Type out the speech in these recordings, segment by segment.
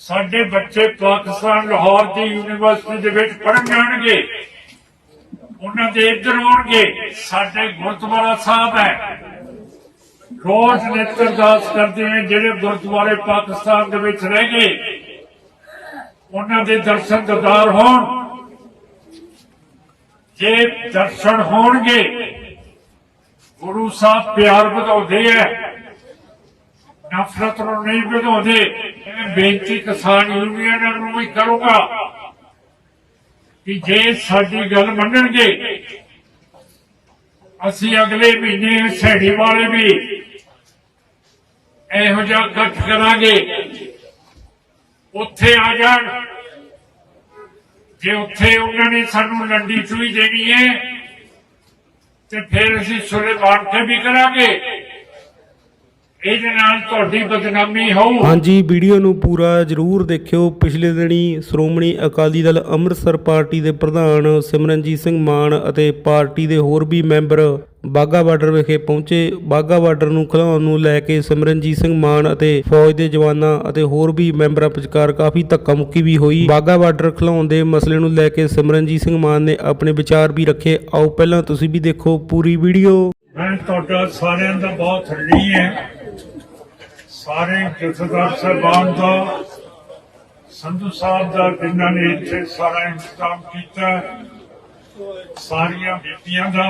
ਸਾਡੇ ਬੱਚੇ ਪਾਕਿਸਤਾਨ, ਲਾਹੌਰ ਦੀ ਯੂਨੀਵਰਸਿਟੀ ਦੇ ਵਿੱਚ ਪੜ੍ਹਨ ਜਾਣਗੇ। ਉਹਨਾਂ ਦੇ ਇੱਧਰ ਆਉਣਗੇ। ਸਾਡੇ ਗੁਰਦੁਆਰਾ ਸਾਹਿਬ ਹੈ। ਰੋਜ਼ ਨਿਤ ਅਰਦਾਸ ਕਰਦੇ ਨੇ, ਜਿਹੜੇ ਗੁਰਦੁਆਰੇ ਪਾਕਿਸਤਾਨ ਦੇ ਵਿੱਚ ਰਹਿ ਗਏ। ਉਹਨਾਂ ਦੇ ਦਰਸ਼ਨ ਦਿਦਾਰ ਹੋਣ। ਜੇ ਦਰਸ਼ਨ ਹੋਣਗੇ, ਗੁਰੂ ਸਾਹਿਬ ਪਿਆਰ ਵਧਾਉਂਦੇ ਐ ਨਫ਼ਰਤ ਨੂੰ ਨਹੀਂ ਵਧਾਉਂਦੇ, ਇਹ ਬੇਨਤੀ ਕਿਸਾਨ ਯੂਨੀਅਨ ਨੂੰ ਵੀ ਕਰੂੰਗਾ ਕਿ ਜੇ ਸਾਡੀ ਗੱਲ ਮੰਨਣਗੇ, ਅਸੀਂ ਅਗਲੇ ਮਹੀਨੇ ਸੈੜੀ ਵਾਲੇ ਵੀ ਇਹੋ ਜਿਹਾ ਇਕੱਠ ਕਰਾਂਗੇ। ਉੱਥੇ ਆ ਜਾਣ। ਜੇ ਉੱਥੇ ਉਹਨਾਂ ਨੇ ਸਾਨੂੰ ਲੰਡੀ ਚੂਈ ਦੇਣੀ ਹੈ, ਤੇ ਫਿਰ ਅਸੀਂ ਸੁਲੇਮਾਨ ਤੇ ਵੀ ਕਰਾਂਗੇ। ਇਹਦੇ ਨਾਲ ਤੁਹਾਡੀ ਬਦਨਾਮੀ ਹੋਊ। ਹਾਂਜੀ ਵੀਡੀਓ ਨੂੰ ਪੂਰਾ ਜਰੂਰ ਦੇਖਿਓ। ਪਿਛਲੇ ਦਿਨੀ ਸ਼੍ਰੋਮਣੀ ਅਕਾਲੀ ਦਲ ਅੰਮ੍ਰਿਤਸਰ ਪਾਰਟੀ ਦੇ ਪ੍ਰਧਾਨ ਸਿਮਰਨਜੀਤ ਸਿੰਘ ਮਾਨ ਅਤੇ ਪਾਰਟੀ ਦੇ ਹੋਰ ਵੀ ਮੈਂਬਰ ਬਾਗਾ ਬਾਰਡਰ ਵਿਖੇ ਪਹੁੰਚੇ। ਬਾਗਾ ਬਾਰਡਰ ਨੂੰ ਖਿਲਾਉਣ ਨੂੰ ਲੈ ਕੇ ਸਿਮਰਨਜੀਤ ਸਿੰਘ ਮਾਨ ਅਤੇ ਫੌਜ ਦੇ ਜਵਾਨਾਂ ਅਤੇ ਹੋਰ ਵੀ ਮੈਂਬਰਾਂ ਵਿਚਕਾਰ ਕਾਫੀ ਧੱਕਾ ਮੁੱਕੀ ਵੀ ਹੋਈ। ਬਾਗਾ ਬਾਰਡਰ ਖਿਲਾਉਣ ਦੇ ਮਸਲੇ ਨੂੰ ਲੈ ਕੇ ਸਿਮਰਨਜੀਤ ਸਿੰਘ ਮਾਨ ਨੇ ਆਪਣੇ ਵਿਚਾਰ ਵੀ ਰੱਖੇ। ਆਓ ਪਹਿਲਾਂ ਤੁਸੀਂ ਵੀ ਦੇਖੋ ਪੂਰੀ ਵੀਡੀਓ। ਮੈਂ ਤੁਹਾਡਾ ਸਾਰਿਆਂ ਦਾ ਬਹੁਤ ਰਣੀ ਹੈ। ਸਾਰੇ ਜਥੇਦਾਰ ਸਾਹਿਬਾਨ ਦਾ, ਸੰਧੂ ਸਾਹਿਬ ਦਾ, ਜਿਨ੍ਹਾਂ ਨੇ ਇੱਥੇ ਸਾਰਾ ਇੰਤਜ਼ਾਮ ਕੀਤਾ, ਸਾਰੀਆਂ ਬੀਬੀਆਂ ਦਾ,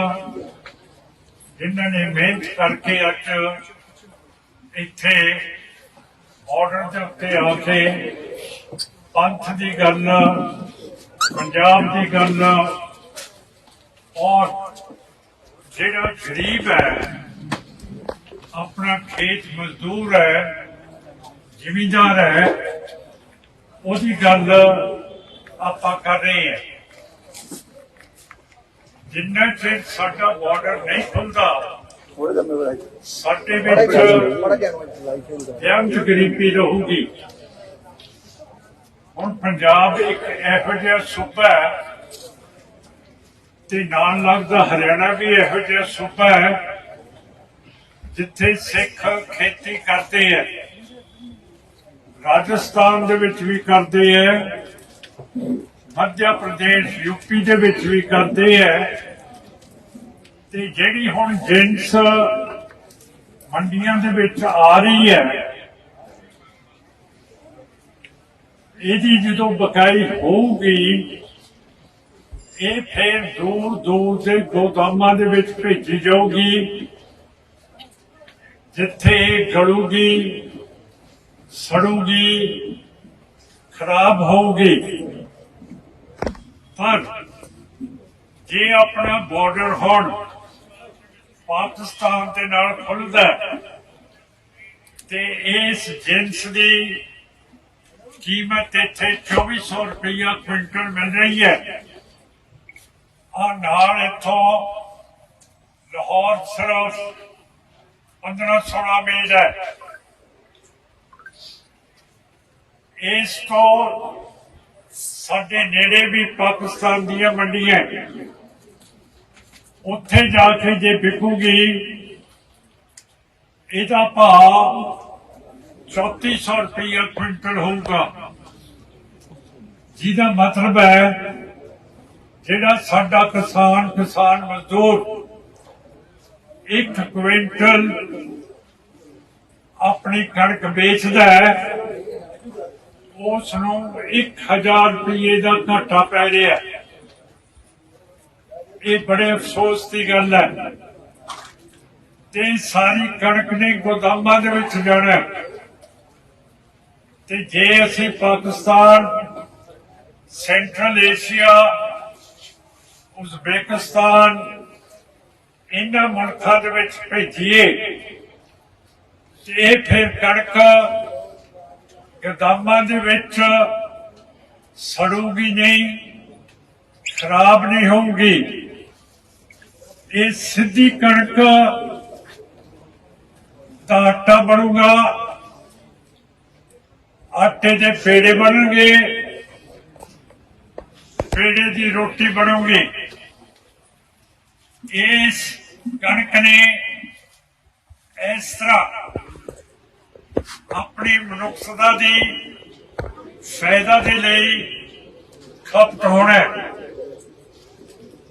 ਜਿਨ੍ਹਾਂ ਨੇ ਮਿਹਨਤ ਕਰਕੇ ਅੱਜ ਇੱਥੇ ਆਰਡਰ ਦੇ ਉੱਤੇ ਆ ਕੇ ਪੰਥ ਦੀ ਗੱਲ, ਪੰਜਾਬ ਦੀ ਗੱਲ, ਔਰ ਜਿਹੜਾ ਗਰੀਬ ਹੈ ਆਪਣਾ ਖੇਤ ਮਜ਼ਦੂਰ ਹੈ ਜ਼ਿਮੀਂਦਾਰ ਹੈ ਉਹਦੀ ਗੱਲ ਆਪਾਂ ਕਰ ਰਹੇ ਹਾਂ। ਜਿੰਨਾ ਚਿਰ ਸਾਡਾ ਬਾਰਡਰ ਨਹੀਂ ਖੁੱਲਦਾ ਸਾਡੇ ਵਿੱਚ ਜੰਗ ਗਰੀਬੀ ਰਹੂਗੀ। ਹੁਣ ਪੰਜਾਬ ਇੱਕ ਇਹੋ ਜਿਹਾ ਸੂਬਾ ਹੈ ਤੇ ਨਾਲ ਲੱਗਦਾ ਹਰਿਆਣਾ ਵੀ ਇਹੋ ਜਿਹਾ ਸੂਬਾ ਹੈ ਜਿੱਥੇ ਸਿੱਖ ਖੇਤੀ ਕਰਦੇ ਹੈ, ਰਾਜਸਥਾਨ ਦੇ ਵਿੱਚ ਵੀ ਕਰਦੇ ਹੈ ਮੱਧ ਪ੍ਰਦੇਸ਼ ਯੂਪੀ ਦੇ ਵਿੱਚ ਵੀ ਕਰਦੇ ਹੈ। ਤੇ ਜਿਹੜੀ ਹੁਣ ਜਿੰਸ ਮੰਡੀਆਂ ਦੇ ਵਿੱਚ ਆ ਰਹੀ ਹੈ, ਇਹਦੀ ਜਦੋਂ ਬਕਾਈ ਹੋਊਗੀ, ਇਹ ਫੇਰ ਦੂਰ ਦੂਰ ਦੇ ਗੋਦਾਮਾਂ ਦੇ ਵਿੱਚ ਭੇਜੀ ਜਾਊਗੀ। ਜਿੱਥੇ ਇਹ ਗਲੂਗੀ, ਸੜੂਗੀ, ਖਰਾਬ ਹੋਊਗੀ। ਪਰ ਜੇ ਆਪਣਾ ਬਾਰਡਰ ਹੁਣ ਪਾਕਿਸਤਾਨ ਦੇ ਨਾਲ ਖੁੱਲਦਾ ਤੇ ਇਸ ਜਿੰਸ ਦੀ ਕੀਮਤ ਇੱਥੇ 2400 ਰੁਪਇਆ ਕੁਇੰਟਲ ਮਿਲ ਰਹੀ ਹੈ। ਆ ਨਾਲ ਇੱਥੋਂ ਲਾਹੌਰ ਸਿਰਫ 15 16 ਮੀਲ ਹੈ ਇਸ ਤੋਂ ਸਾਡੇ ਨੇੜੇ ਵੀ ਪਾਕਿਸਤਾਨ ਦੀਆਂ ਮੰਡੀਆਂ ਉੱਥੇ ਜਾ ਕੇ ਜੇ ਵਿਕੂਗੀ, ਇਹਦਾ ਭਾਅ 3400 ਰੁਪਇਆ ਕੁਇੰਟਲ ਹੋਊਗਾ। ਜਿਹਦਾ ਮਤਲਬ ਹੈ ਜਿਹੜਾ ਸਾਡਾ ਕਿਸਾਨ ਕਿਸਾਨ ਮਜ਼ਦੂਰ ਇੱਕ ਕੁਇੰਟਲ ਆਪਣੀ ਕਣਕ ਵੇਚਦਾ ਹੈ ਉਸ ਨੂੰ 1000 ਰੁਪਏ ਦਾ ਘਾਟਾ ਪੈ ਰਿਹਾ ਹੈ। ਇਹ ਬੜੇ ਅਫਸੋਸ ਦੀ ਗੱਲ ਹੈ ਤੇ ਸਾਰੀ ਕਣਕ ਨੇ ਗੋਦਾਮਾਂ ਦੇ ਵਿੱਚ ਜਾਣਾ ਤੇ ਜੇ ਅਸੀਂ ਪਾਕਿਸਤਾਨ, ਸੈਂਟਰਲ ਏਸ਼ੀਆ, ਉਜ਼ਬੇਕਿਸਤਾਨ ਇਹਨਾਂ ਮੁਲਕਾਂ ਦੇ ਵਿੱਚ ਭੇਜੀਏ। ਤੇ ਇਹ ਫਿਰ ਕਣਕ ਗਦਾਮਾਂ ਦੇ ਵਿੱਚ ਸੜੂਗੀ ਨਹੀਂ, ਖਰਾਬ ਨਹੀਂ ਹੋਊਗੀ। ਇਹ ਸਿੱਧੀ ਕਣਕ ਦਾ ਆਟਾ ਬਣੂਗਾ। ਆਟੇ ਦੇ ਪੇੜੇ ਬਣਨਗੇ। ਪੇੜੇ ਦੀ ਰੋਟੀ ਬਣੂਗੀ। ਇਸ ਕਣਕ ਨੇ ਇਸ ਤਰ੍ਹਾਂ ਆਪਣੀ ਮਨੁੱਖਤਾ ਦੀ ਫਾਇਦਾ ਦੇ ਲਈ ਖਪਤ ਹੋਣਾ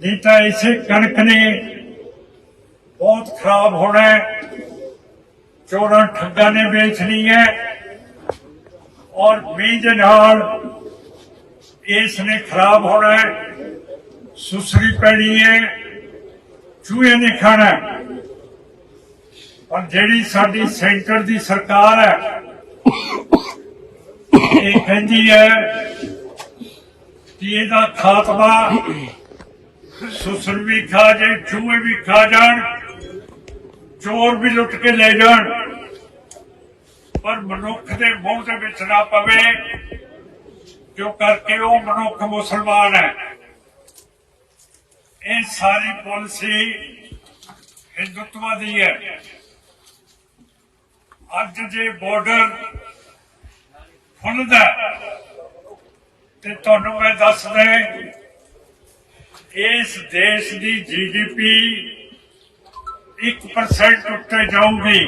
ਨਹੀਂ ਤਾਂ ਇਸੇ ਕਣਕ ਨੇ ਬਹੁਤ ਖਰਾਬ ਹੋਣਾ ਚੋਰਾਂ ਠੱਗਾਂ ਨੇ ਵੇਚਣੀ ਹੈ ਔਰ ਮੀਂਹ ਦੇ ਨਾਲ ਇਸ ਨੇ ਖਰਾਬ ਹੋਣਾ ਸੁਸਰੀ ਪੈਣੀ ਹੈ। ਚੂਹੇ ਨੇ ਖਾਣਾ। ਪਰ ਜਿਹੜੀ ਸਾਡੀ ਸੈਂਟਰ ਦੀ ਸਰਕਾਰ ਹੈ, ਇਹ ਕਹਿੰਦੀ ਹੈ ਕਿ ਇਹਦਾ ਖਾਤਮਾ ਸੁਸਰ ਵੀ ਖਾ ਜਾਏ, ਚੂਹੇ ਵੀ ਖਾ ਜਾਣ, ਚੋਰ ਵੀ ਲੁੱਟ ਕੇ ਲੈ ਜਾਣ। ਪਰ ਮਨੁੱਖ ਦੇ ਮੂੰਹ ਦੇ ਵਿੱਚ ਨਾ ਪਵੇ ਕਿਉਂ ਕਰਕੇ ਉਹ ਮਨੁੱਖ ਮੁਸਲਮਾਨ ਹੈ। ਇਹ ਸਾਰੀ ਪਾਲਿਸੀ ਹਿੰਦੂਤਵਾ ਦੀ ਹੈ। ਅੱਜ ਜੇ ਬਾਰਡਰ ਖੁੱਲਦਾ ਤੇ ਤੁਹਾਨੂੰ ਮੈਂ ਦੱਸਦਾ ਇਸ ਦੇਸ਼ ਦੀ ਜੀਡੀਪੀ 1% ਉੱਤੇ ਜਾਊਗੀ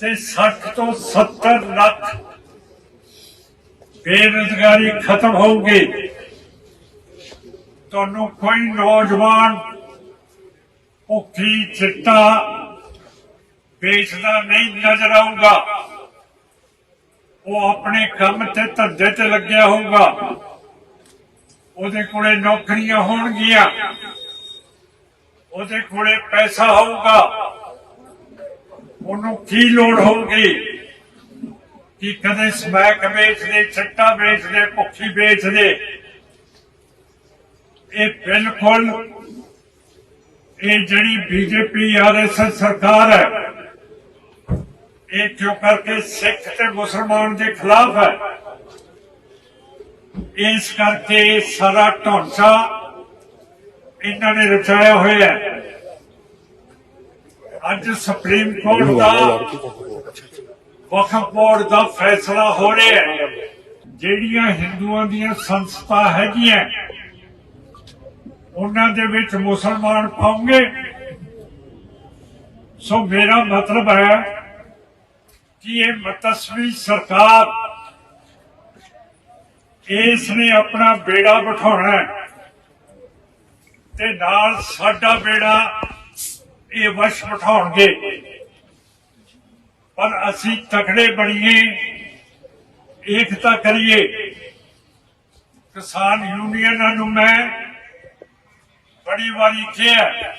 ਤੇ 60 ਤੋਂ 70 ਲੱਖ ਬੇਰੁਜ਼ਗਾਰੀ ਖਤਮ ਹੋਊਗੀ। ਤੁਹਾਨੂੰ ਕੋਈ ਨੌਜਵਾਨ ਭੁੱਖੀ ਚਿੱਟਾ ਵੇਚਦਾ ਨਹੀਂ ਨਜ਼ਰ ਆਊਗਾ। ਉਹ ਆਪਣੇ ਕੰਮ ਤੇ ਧੰਦੇ ਤੇ ਲੱਗਿਆ ਹੋਊਗਾ। ਉਹਦੇ ਕੋਲੇ ਨੌਕਰੀਆਂ ਹੋਣਗੀਆਂ। ਉਹਦੇ ਕੋਲੇ ਪੈਸਾ ਹੋਊਗਾ। ਉਹਨੂੰ ਕੀ ਲੋੜ ਹੋਊਗੀ? ਕਿ ਕਦੇ ਸਮੈਕ ਵੇਚਦੇ ਚਿੱਟਾ ਵੇਚਦੇ, ਭੁੱਖੀ ਵੇਚਦੇ? ਇਹ ਬਿਲਕੁਲ ਇਹ ਜਿਹੜੀ ਬੀਜੇਪੀ ਆਰਐਸਐਸ ਸਰਕਾਰ ਹੈ ਇਹ ਕਿਉਂ ਕਰਕੇ ਸਿੱਖ ਤੇ ਮੁਸਲਮਾਨ ਦੇ ਖਿਲਾਫ ਹੈ। ਇਸ ਕਰਕੇ ਸਾਰਾ ਢਾਂਚਾ ਇਹਨਾਂ ਨੇ ਰਚਾਇਆ ਹੋਇਆ ਹੈ। ਅੱਜ ਸੁਪਰੀਮ ਕੋਰਟ ਦਾ ਵਕਫ ਬੋਰਡ ਦਾ ਫੈਸਲਾ ਹੋ ਰਿਹਾ ਹੈ। ਜਿਹੜੀਆਂ ਹਿੰਦੂਆਂ ਦੀਆਂ ਸੰਸਥਾ ਹੈਗੀਆਂ ਉਹਨਾਂ ਦੇ ਵਿੱਚ ਮੁਸਲਮਾਨ ਪਾਉਂਗੇ ਸੋ ਮੇਰਾ ਮਤਲਬ ਹੈ ਕਿ ਇਹ ਮਤਸਵੀ ਸਰਕਾਰ ਇਸ ਨੇ ਆਪਣਾ ਬੇੜਾ ਬਿਠਾਉਣਾ ਤੇ ਨਾਲ ਸਾਡਾ ਬੇੜਾ ਇਹ ਵਸ਼ ਬਿਠਾਉਣਗੇ। ਪਰ ਅਸੀਂ ਤਕੜੇ ਬਣੀਏ, ਏਕਤਾ ਕਰੀਏ। ਕਿਸਾਨ ਯੂਨੀਅਨਾਂ ਨੂੰ ਮੈਂ ਬੜੀ ਵਾਰੀ ਕਿਹਾ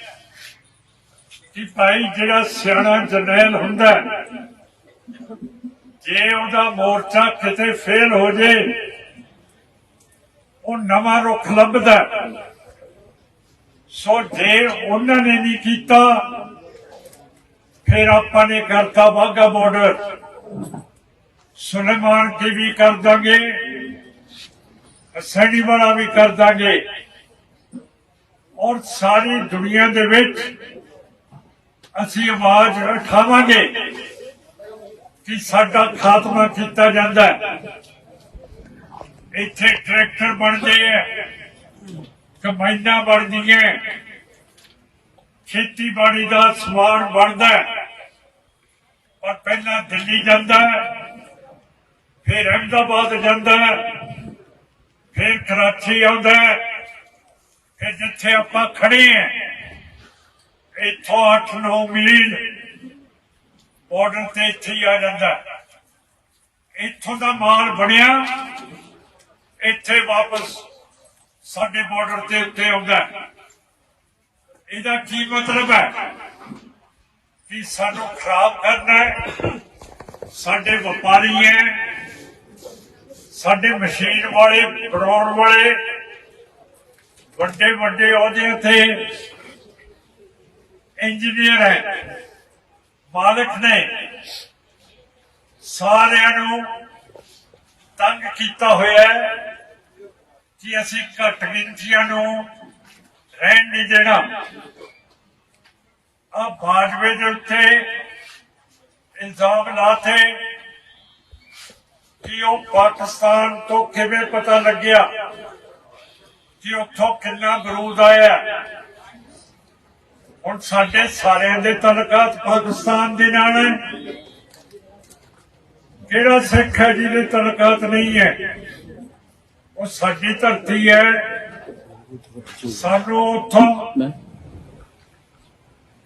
ਕਿ ਭਾਈ ਜਿਹੜਾ ਸਿਆਣਾ ਜਰਨੈਲ ਹੁੰਦਾ ਜੇ ਉਹਦਾ ਮੋਰਚਾ ਕਿਤੇ ਫੇਲ ਹੋ ਜੇ, ਉਹ ਨਵਾਂ ਰੁੱਖ ਲੱਭਦਾ ਸੋ ਜੇ ਉਹਨਾਂ ਨੇ ਨਹੀਂ ਕੀਤਾ, ਫਿਰ ਆਪਾਂ ਨੇ ਕਰਤਾ ਬਾਗਾ ਬਾਰਡਰ ਸੁਲੇਮਾਨ ਕੀ ਵੀ ਕਰ ਦਾਂਗੇ ਸੈਣੀ ਵਾਲਾ ਵੀ ਕਰ ਦਾਂਗੇ। ਔਰ ਸਾਰੀ ਦੁਨੀਆ ਦੇ ਵਿੱਚ ਅਸੀਂ ਆਵਾਜ਼ ਉਠਾਵਾਂਗੇ ਕਿ ਸਾਡਾ ਖਾਤਮਾ ਕੀਤਾ ਜਾਂਦਾ ਇੱਥੇ ਟਰੈਕਟਰ ਬਣਦੇ ਆ ਕਮਾਈਆਂ ਬਣਦੀਆਂ ਖੇਤੀਬਾੜੀ ਦਾ ਸਮਾਨ ਬਣਦਾ ਹੈ। ਪਰ ਪਹਿਲਾਂ ਦਿੱਲੀ ਜਾਂਦਾ ਫਿਰ ਅਹਿਮਦਾਬਾਦ ਜਾਂਦਾ ਹੈ, ਫਿਰ ਕਰਾਚੀ ਆਉਂਦਾ ਹੈ, ਜਿੱਥੇ ਆਪਾਂ ਖੜੇ ਹਾਂ ਇੱਥੋਂ 8-9 ਮੀਲ ਬਾਰਡਰ ਤੇ ਇੱਥੇ ਹੀ ਆ ਜਾਂਦਾ। ਇੱਥੋਂ ਦਾ ਮਾਲ ਬਣਿਆ ਇੱਥੇ ਵਾਪਸ ਸਾਡੇ ਬਾਰਡਰ ਤੇ ਉੱਤੇ ਆਉਂਦਾ। ਇਹਦਾ ਕੀ ਮਤਲਬ ਹੈ? ਕਿ ਸਾਨੂੰ ਖਰਾਬ ਕਰਨਾ ਹੈ ਸਾਡੇ ਵਪਾਰੀ ਹੈ ਸਾਡੇ ਮਸ਼ੀਨ ਵਾਲੇ ਬਣਾਉਣ ਵਾਲੇ ਵੱਡੇ ਵੱਡੇ ਅਹੁਦਿਆਂ ਤੇ ਇੰਜੀਨੀਅਰ ਹੈ, ਮਾਲਕ ਨੇ ਸਾਰਿਆਂ ਨੂੰ ਤੰਗ ਕੀਤਾ ਹੋਇਆ ਹੈ ਕਿ ਅਸੀਂ ਘੱਟ ਗਿਣਤੀਆਂ ਨੂੰ ਰਹਿਣ ਨਹੀਂ ਦੇਣਾ। ਆ ਬਾਜਵੇ ਦੇ ਉੱਤੇ ਇਲਜ਼ਾਮ ਲਾਤੇ ਕਿ ਉਹ ਪਾਕਿਸਤਾਨ ਤੋਂ ਕਿਵੇਂ ਪਤਾ ਲੱਗਿਆ? ਕਿ ਉੱਥੋਂ ਕਿੰਨਾ ਬਰੂਦ ਆਇਆ। ਹੁਣ ਸਾਡੇ ਸਾਰਿਆਂ ਦੇ ਤਲਕਾਤ ਪਾਕਿਸਤਾਨ ਦੇ ਨਾਲ ਹੈ। ਕਿਹੜਾ ਸਿੱਖ ਹੈ, ਜਿਹਦੇ ਤਲਕਾਤ ਨਹੀਂ ਹੈ, ਉਹ ਸਾਡੀ ਧਰਤੀ ਹੈ। ਸਾਨੂੰ ਉੱਥੋਂ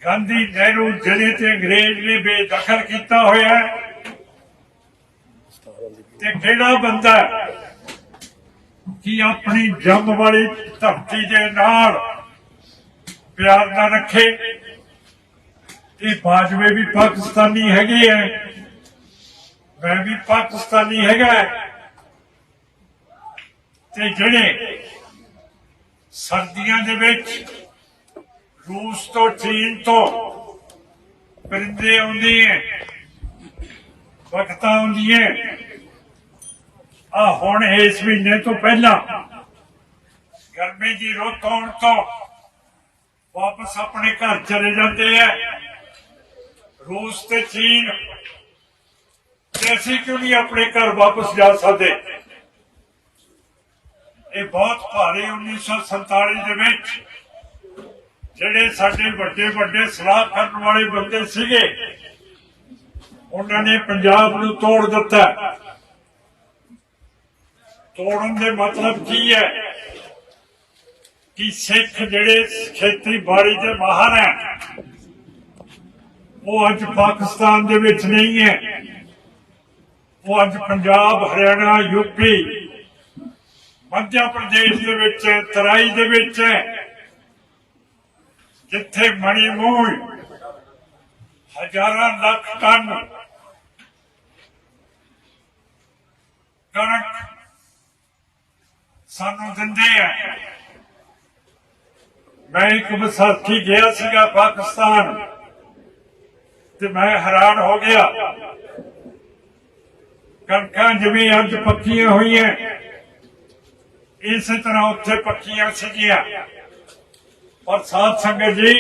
ਗਾਂਧੀ ਨਹਿਰੂ ਜਿਹੜੇ ਤੇ ਅੰਗਰੇਜ਼ ਨੇ ਬੇਦਖਲ ਕੀਤਾ ਹੋਇਆ ਤੇ ਕਿਹੜਾ ਬੰਦਾ ਕਿ ਆਪਣੀ ਜੰਮ ਵਾਲੀ ਧਰਤੀ ਦੇ ਨਾਲ ਪਿਆਰ ਨਾ ਰੱਖੇ। ਇਹ ਬਾਜਵੇ ਵੀ ਪਾਕਿਸਤਾਨੀ ਹੈਗੇ ਐ। ਮੈਂ ਵੀ ਪਾਕਿਸਤਾਨੀ ਹੈਗਾ ਤੇ ਜਿਹੜੇ ਸਰਦੀਆਂ ਦੇ ਵਿੱਚ ਰੂਸ ਤੋਂ, ਚੀਨ ਤੋਂ ਪਰਿੰਦੇ ਆਉਂਦੇ ਐ, ਵਕਤਾਂ ਆਉਂਦੀਆਂ ਆ ਹੁਣ ਇਸ ਮਹੀਨੇ ਤੋਂ ਪਹਿਲਾਂ ਗਰਮੀ ਦੀ ਰੁੱਤ ਆਉਣ ਤੋਂ ਵਾਪਸ ਆਪਣੇ ਘਰ ਚਲੇ ਜਾਂਦੇ ਐ ਰੂਸ ਤੇ ਚੀਨ ਅਸੀਂ ਕਿਉਂ ਨਹੀਂ ਆਪਣੇ ਘਰ ਵਾਪਸ ਜਾ ਸਕਦੇ? ਇਹ ਬਹੁਤ ਭਾਰੀ 1947 ਦੇ ਵਿੱਚ ਜਿਹੜੇ ਸਾਡੇ ਵੱਡੇ ਵੱਡੇ ਸਲਾਹ ਕਰਨ ਵਾਲੇ ਬੰਦੇ ਸੀਗੇ, ਉਹਨਾਂ ਨੇ ਪੰਜਾਬ ਨੂੰ ਤੋੜ ਦਿੱਤਾ। ਤੋੜਨ ਦੇ ਮਤਲਬ ਕੀ ਹੈ? ਕਿ ਸਿੱਖ ਜਿਹੜੇ ਖੇਤੀਬਾੜੀ ਦੇ ਮਾਹਰ ਹੈ, ਉਹ ਅੱਜ ਪਾਕਿਸਤਾਨ ਦੇ ਵਿੱਚ ਨਹੀਂ ਹੈ। ਉਹ ਅੱਜ ਪੰਜਾਬ, ਹਰਿਆਣਾ ਯੂਪੀ ਮੱਧ ਪ੍ਰਦੇਸ਼ ਦੇ ਵਿੱਚ ਹੈ, ਤਰਾਈ ਦੇ ਵਿੱਚ ਹੈ। ਜਿੱਥੇ ਮਣੀ ਮੂਲ ਹਜ਼ਾਰਾਂ ਲੱਖ ਟਨ ਕਣਕ ਸਾਨੂੰ ਦਿੰਦੇ ਆ। ਮੈਂ ਇੱਕ ਵਿਸਾਖੀ ਗਿਆ ਸੀਗਾ ਪਾਕਿਸਤਾਨ ਤੇ ਮੈਂ ਹੈਰਾਨ ਹੋ ਗਿਆ। ਕਣਕਾਂ ਜਿਵੇਂ ਅੱਜ ਪੱਕੀਆਂ ਹੋਈਆਂ, ਇਸੇ ਤਰ੍ਹਾਂ ਉੱਥੇ ਪੱਕੀਆਂ ਸੀਗੀਆਂ। ਪਰ ਸਾਧ ਸੰਗਤ ਜੀ,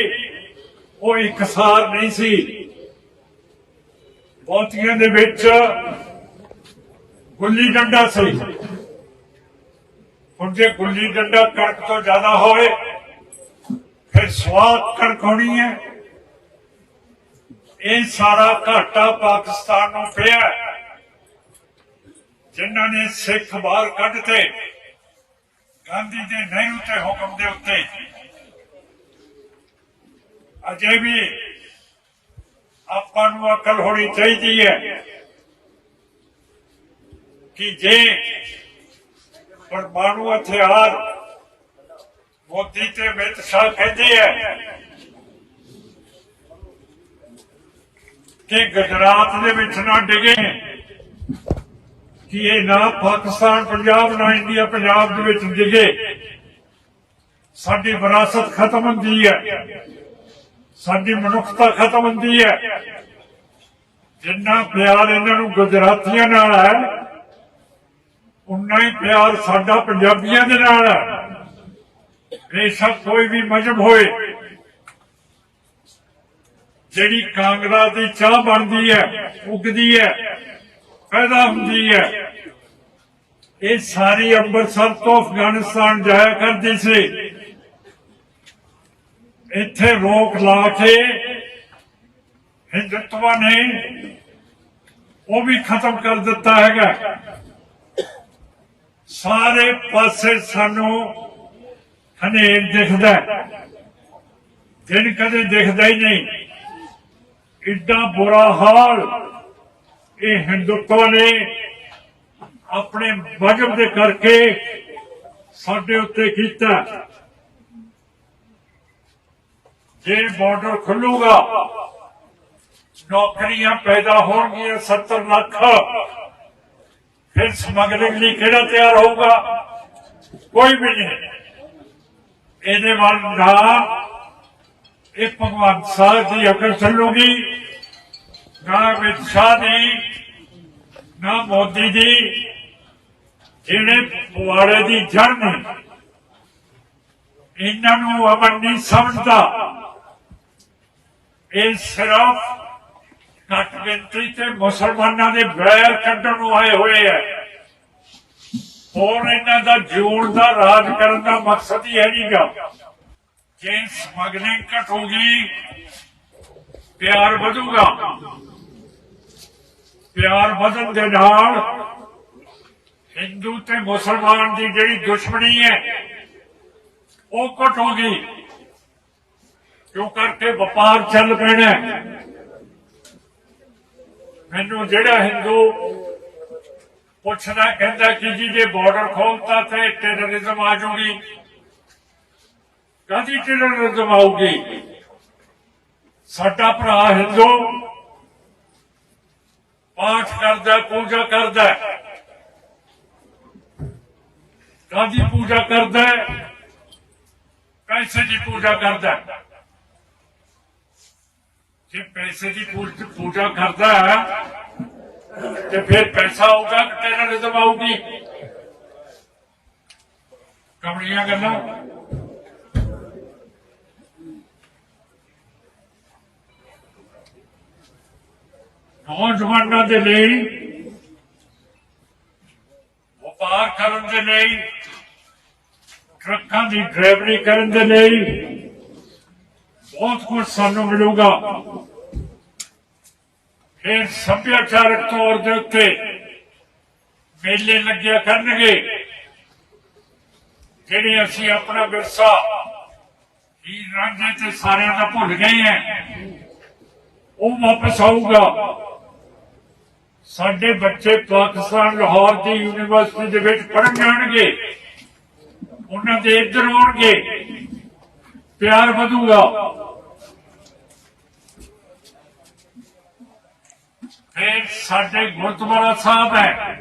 ਉਹ ਇਕਸਾਰ ਨਹੀਂ ਸੀ। ਬਹੁਤੀਆਂ ਦੇ ਵਿੱਚ ਗੁੱਲੀ ਡੰਡਾ ਸੀ। ਹੁਣ ਜੇ ਗੁੱਲੀ ਡੰਡਾ ਕਣਕ ਤੋਂ ਜ਼ਿਆਦਾ ਹੋਵੇ, ਫਿਰ ਸਵਾਦ ਕਣਕ ਹੋਣੀ ਹੈ। ਇਹ ਸਾਰਾ ਘਾਟਾ ਪਾਕਿਸਤਾਨ ਨੂੰ ਪਿਆ ਜਿਨ੍ਹਾਂ ਨੇ ਸਿੱਖ ਬਾਹਰ ਕੱਢਤੇ, ਗਾਂਧੀ ਦੇ ਨਹਿਰੂ ਤੇ ਹੁਕਮ ਦੇ ਉੱਤੇ। ਅਜੇ ਵੀ ਆਪਾਂ ਨੂੰ ਅਕਲ ਹੋਣੀ ਚਾਹੀਦੀ ਹੈ ਕਿ ਜੇ ਪਰਮਾਣੂ ਹਥਿਆਰ ਮੋਦੀ ਤੇ ਅਮਿਤ ਸ਼ਾਹ ਕਹਿੰਦੇ ਹੈ ਕਿ ਗੁਜਰਾਤ ਦੇ ਵਿੱਚ ਨਾ ਡਿਗੇ, ਕਿ ਇਹ ਨਾ ਪਾਕਿਸਤਾਨ, ਪੰਜਾਬ, ਨਾ ਇੰਡੀਆ, ਪੰਜਾਬ ਦੇ ਵਿੱਚ ਡਿਗੇ। ਸਾਡੀ ਵਿਰਾਸਤ ਖਤਮ ਹੁੰਦੀ ਹੈ। ਸਾਡੀ ਮਨੁੱਖਤਾ ਖਤਮ ਹੁੰਦੀ ਹੈ। ਜਿੰਨਾ ਪਿਆਰ ਇਹਨਾਂ ਨੂੰ ਗੁਜਰਾਤੀਆਂ ਨਾਲ ਹੈ ਉਨਾ ਹੀ ਪਿਆਰ ਸਾਡਾ ਪੰਜਾਬੀਆਂ ਦੇ ਨਾਲ ਹੈ। ਬੇਸ਼ੱਕ ਕੋਈ ਵੀ ਮਜਬ ਹੋਏ। ਜਿਹੜੀ ਕਾਂਗੜਾ ਦੀ ਚਾਹ ਬਣਦੀ ਹੈ, ਉਗਦੀ ਹੈ, ਪੈਦਾ ਹੁੰਦੀ ਹੈ, ਇਹ ਸਾਰੀ ਅੰਮ੍ਰਿਤਸਰ ਤੋਂ ਅਫਗਾਨਿਸਤਾਨ ਜਾਇਆ ਕਰਦੀ ਸੀ। ਇੱਥੇ ਰੋਕ ਲਾ ਕੇ ਹਿੰਦੁਤਵਾ ਨੇ ਉਹ ਵੀ ਖਤਮ ਕਰ ਦਿੱਤਾ ਹੈਗਾ। ਸਾਰੇ ਪਾਸੇ ਸਾਨੂੰ ਹਨੇਰ ਦਿਖਦਾ ਦਿਨ ਕਦੇ ਦਿਖਦਾ ਹੀ ਨਹੀਂ। ਇੱਡਾ ਬੁਰਾ ਹਾਲ। ਇਹ ਹਿੰਦੁਤਵਾ ਨੇ ਆਪਣੇ ਵਜਬ ਦੇ ਕਰਕੇ ਸਾਡੇ ਉੱਤੇ ਕੀਤਾ ਜੇ ਬਾਰਡਰ ਖੁੱਲੂਗਾ, ਨੌਕਰੀਆਂ ਪੈਦਾ ਹੋਣਗੀਆਂ 70 ਲੱਖ। ਫਿਰ ਸਮਗਲਿੰਗ ਲਈ ਕਿਹੜਾ ਤਿਆਰ ਹੋਊਗਾ? ਕੋਈ ਵੀ ਨਹੀਂ। ਇਹਦੇ ਵੱਲ ਨਾ ਇਹ ਭਗਵੰਤ ਸਾਹਿਬ ਦੀ ਅਕਲ ਚੱਲੂਗੀ। ਨਾ ਅਮਿਤ ਸ਼ਾਹ ਦੀ, ਨਾ ਮੋਦੀ ਦੀ, ਜਿਹੜੇ ਪੁਆੜੇ ਦੀ ਜੜ ਨੇ। ਇਹਨਾਂ ਨੂੰ ਅਮਨ ਨਹੀਂ ਸਮਝਦਾ। ਇਹ ਸਿਰਫ ਘੱਟ ਗਿਣਤੀ ਤੇ ਮੁਸਲਮਾਨਾਂ ਦੇ ਵੈਰ ਕੱਢਣ ਨੂੰ ਆਏ ਹੋਏ ਹੈ ਹੋਰ ਇਹਨਾਂ ਦਾ ਜਿਉਣ ਦਾ ਰਾਜ ਕਰਨ ਦਾ ਮਕਸਦ ਹੀ ਹੈ ਨਹੀਂਗਾ ਜੇ ਸਮਗਲਿੰਗ ਘਟੂਗੀ ਪਿਆਰ ਵਧੂਗਾ। ਪਿਆਰ ਵਧਣ ਦੇ ਨਾਲ ਹਿੰਦੂ ਤੇ ਮੁਸਲਮਾਨ ਦੀ ਜਿਹੜੀ ਦੁਸ਼ਮਣੀ ਹੈ, ਉਹ ਘਟੂਗੀ। ਕਿਉਂ ਕਰਕੇ ਵਪਾਰ ਚੱਲ ਪੈਣਾ ਮੈਨੂੰ ਜਿਹੜਾ ਹਿੰਦੂ ਪੁੱਛਦਾ, ਕਹਿੰਦਾ ਕਿ ਜੀ ਜੇ ਬਾਰਡਰ ਖੋਲਤਾ ਤੇ ਟੈਰਰਿਜ਼ਮ ਆ ਜਾਊਗੀ। ਕਾਦੀ ਟੈਰਰਿਜ਼ਮ ਆਊਗੀ? ਸਾਡਾ ਭਰਾ ਹਿੰਦੂ ਪਾਠ ਕਰਦਾ, ਪੂਜਾ ਕਰਦਾ। ਕਾਦੀ ਪੂਜਾ ਕਰਦਾ? ਪੈਸੇ ਦੀ ਪੂਜਾ ਕਰਦਾ? ਜੇ ਪੈਸੇ ਦੀ ਪੂਜਾ ਕਰਦਾ ਹੈ, ਤੇ ਫਿਰ ਪੈਸਾ ਆਊਗਾ ਕਿ ਟੈਰਰਿਜ਼ਮ ਆਊਗੀ ਕਮਲੀਆਂ ਗੱਲਾਂ। ਨੌਜਵਾਨਾਂ ਦੇ ਲਈ, ਵਪਾਰ ਕਰਨ ਦੇ ਲਈ, ਟਰੱਕਾਂ ਦੀ ਡਰਾਈਵਰੀ ਕਰਨ ਦੇ ਲਈ ਬਹੁਤ ਕੁਝ ਸਾਨੂੰ ਮਿਲੂਗਾ। ਫਿਰ ਸੱਭਿਆਚਾਰਕ ਤੌਰ ਦੇ ਉੱਤੇ ਮੇਲੇ ਲੱਗਿਆ ਕਰਨਗੇ। ਜਿਹੜੇ ਅਸੀਂ ਆਪਣਾ ਵਿਰਸਾ ਹੀ ਰਾਂਝੇ ਤੇ ਸਾਰਿਆਂ ਦਾ ਭੁੱਲ ਗਏ ਹੈ, ਉਹ ਵਾਪਸ ਆਊਗਾ। ਸਾਡੇ ਬੱਚੇ ਪਾਕਿਸਤਾਨ, ਲਾਹੌਰ ਦੀ ਯੂਨੀਵਰਸਿਟੀ ਦੇ ਵਿੱਚ ਪੜ੍ਹਨ ਜਾਣਗੇ। ਉਹਨਾਂ ਦੇ ਇੱਧਰ ਆਉਣਗੇ। ਪਿਆਰ ਵਧੂਗਾ। ਫਿਰ ਸਾਡੇ ਗੁਰਦੁਆਰਾ ਸਾਹਿਬ ਹੈ।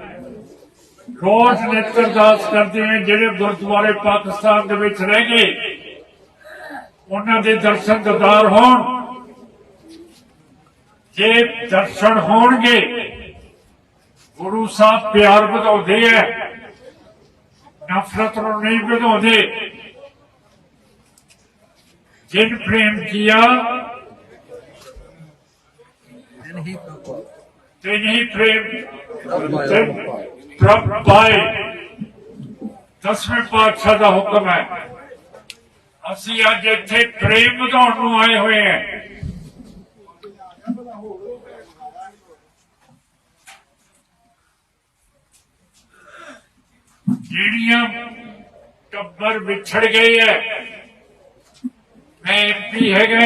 ਰੋਜ਼ ਨਿੱਤਰ ਅਰਦਾਸ ਕਰਦੇ ਨੇ, ਜਿਹੜੇ ਗੁਰਦੁਆਰੇ ਪਾਕਿਸਤਾਨ ਦੇ ਵਿੱਚ ਰਹਿ ਗਏ, ਉਹਨਾਂ ਦੇ ਦਰਸ਼ਨ ਦਿਦਾਰ ਹੋਣ। ਜੇ ਦਰਸ਼ਨ ਹੋਣਗੇ, ਗੁਰੂ ਸਾਹਿਬ ਪਿਆਰ ਵਧਾਉਂਦੇ ਐ ਨਫ਼ਰਤ ਨੂੰ ਨਹੀਂ ਵਧਾਉਂਦੇ। ਜਿਨ ਪ੍ਰੇਮ ਕੀਆ ਨਹੀਂ ਪ੍ਰੇਮ ਤੇ ਪ੍ਰਭ ਦਸਵੇਂ ਪਾਤਸ਼ਾਹ ਦਾ ਹੁਕਮ ਹੈ ਅਸੀਂ ਅੱਜ ਇੱਥੇ ਪ੍ਰੇਮ ਵਧਾਉਣ ਨੂੰ ਆਏ ਹੋਏ ਹਾਂ ਜਿਹੜੀਆਂ ਟੱਬਰ ਵਿਛੜ ਗਏ ਐ ਮੈਂ ਐਮਪੀ ਹੈਗਾ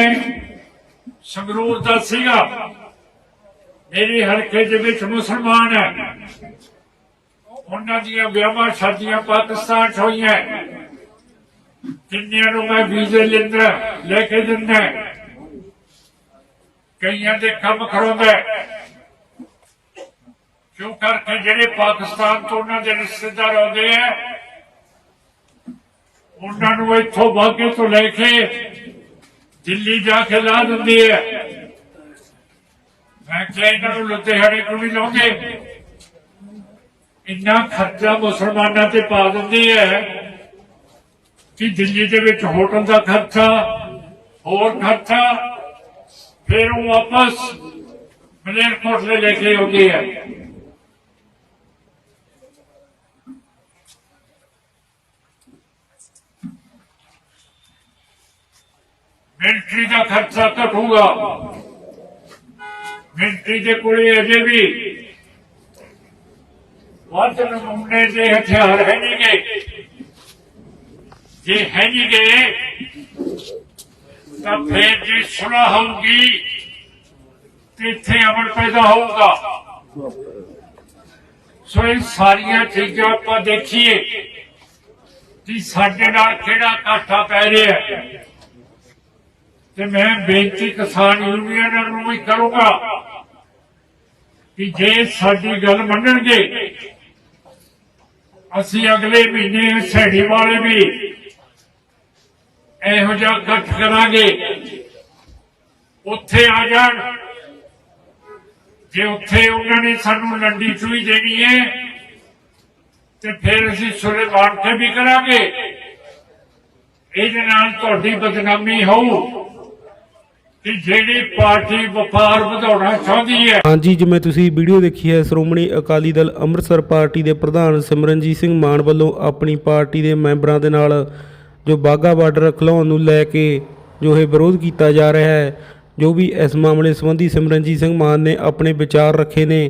ਸੰਗਰੂਰ ਦਾ ਸੀਗਾ ਮੇਰੇ ਹਲਕੇ ਦੇ ਵਿੱਚ ਮੁਸਲਮਾਨ ਹੈ। ਉਹਨਾਂ ਦੀਆਂ ਵਿਆਹਾਂ ਸ਼ਾਦੀਆਂ ਪਾਕਿਸਤਾਨ 'ਚ ਹੋਈਆਂ ਕਿੰਨਿਆਂ ਨੂੰ ਮੈਂ ਵੀਜ਼ੇ ਲੈਂਦਾ, ਲੈ ਕੇ ਦਿੰਦਾ ਕਈਆਂ ਦੇ ਕੰਮ ਕਰਾਉਂਦਾ ਕਿਉਂ ਕਰਕੇ ਜਿਹੜੇ ਪਾਕਿਸਤਾਨ ਤੋਂ ਉਹਨਾਂ ਦੇ ਰਿਸ਼ਤੇਦਾਰ ਆਉਂਦੇ ਆ, ਉਹਨਾਂ ਨੂੰ ਇੱਥੋਂ ਬਾਗੇ ਤੋਂ ਲੈ ਕੇ ਦਿੱਲੀ ਜਾ ਕੇ ਲਾ ਦਿੰਦੀ ਹੈ ਮੈਂ ਕਿਹਾ ਇਹਨਾਂ ਨੂੰ ਲੁਧਿਆਣੇ ਕਿਉਂ ਨਹੀਂ ਲਾਉਂਦੇ ਇੰਨਾ ਖਰਚਾ ਮੁਸਲਮਾਨਾਂ ਤੇ ਪਾ ਦਿੰਦੀ ਹੈ ਕਿ ਦਿੱਲੀ ਦੇ ਵਿੱਚ ਹੋਟਲ ਦਾ ਖਰਚਾ, ਹੋਰ ਖਰਚਾ, ਫਿਰ ਉਹ ਵਾਪਸ ਮਲੇਰਕੋਟਲੇ ਲੈ ਕੇ ਆਉਂਦੀ ਹੈ ਮਿਲਟਰੀ ਦਾ ਖਰਚਾ ਘਟੂਗਾ। ਮਿੰਟਰੀ ਦੇ ਕੋਲੇ ਅਜੇ ਵੀ ਵੱਧ ਨਮੂਨੇ ਦੇ ਹਥਿਆਰ ਹੈ ਨਹੀਂ ਗੇ ਜੇ ਹੈ ਨਹੀਂ ਤਾਂ ਫਿਰ ਜੀ ਸੁਲਾ ਹੋਊਗੀ, ਤੇ ਇੱਥੇ ਅਮਨ ਪੈਦਾ ਹੋਊਗਾ। ਸੋ ਇਹ ਸਾਰੀਆਂ ਚੀਜ਼ਾਂ ਆਪਾਂ ਦੇਖੀਏ ਕਿ ਸਾਡੇ ਨਾਲ ਕਿਹੜਾ ਘਾਟਾ ਪੈ ਰਿਹਾ ਹੈ। ਤੇ ਮੈਂ ਬੇਨਤੀ ਕਿਸਾਨ ਯੂਨੀਅਨ ਨੂੰ ਵੀ ਕਰੂੰਗਾ ਕਿ ਜੇ ਸਾਡੀ ਗੱਲ ਮੰਨਣਗੇ, ਅਸੀਂ ਅਗਲੇ ਮਹੀਨੇ ਸਹਿੜੀ ਵਾਲੇ ਵੀ ਇਹੋ ਜਿਹਾ ਇਕੱਠ ਕਰਾਂਗੇ। ਉੱਥੇ ਆ ਜਾਣ। ਜੇ ਉੱਥੇ ਉਹਨਾਂ ਨੇ ਸਾਨੂੰ ਲੰਡੀ ਚੂਈ ਦੇਣੀ ਹੈ, ਤੇ ਫਿਰ ਅਸੀਂ ਸੁਰੇ ਬਾੜ ਕੇ ਵੀ ਕਰਾਂਗੇ। ਇਹਦੇ ਨਾਲ ਤੁਹਾਡੀ ਬਦਨਾਮੀ ਹੋਊ। ਕਿ ਜਿਹੜੀ ਪਾਰਟੀ ਵਪਾਰ ਵਧਾਉਣਾ ਚਾਹੁੰਦੀ ਹੈ। ਹਾਂਜੀ, ਜਿਵੇਂ ਤੁਸੀਂ ਵੀਡੀਓ ਦੇਖੀ ਹੈ, ਸ਼੍ਰੋਮਣੀ ਅਕਾਲੀ ਦਲ ਅੰਮ੍ਰਿਤਸਰ ਪਾਰਟੀ ਦੇ ਪ੍ਰਧਾਨ ਸਿਮਰਨਜੀਤ ਸਿੰਘ ਮਾਨ ਵੱਲੋਂ ਆਪਣੀ ਪਾਰਟੀ ਦੇ ਮੈਂਬਰਾਂ ਦੇ ਨਾਲ ਜੋ ਬਾਗਾ ਬਾਰਡਰ ਖਲਾਉਣ ਨੂੰ ਲੈ ਕੇ ਜੋ ਇਹ ਵਿਰੋਧ ਕੀਤਾ ਜਾ ਰਿਹਾ ਹੈ, ਜੋ ਵੀ ਇਸ ਮਾਮਲੇ ਸੰਬੰਧੀ ਸਿਮਰਨਜੀਤ ਸਿੰਘ ਮਾਨ ਨੇ ਆਪਣੇ ਵਿਚਾਰ ਰੱਖੇ ਨੇ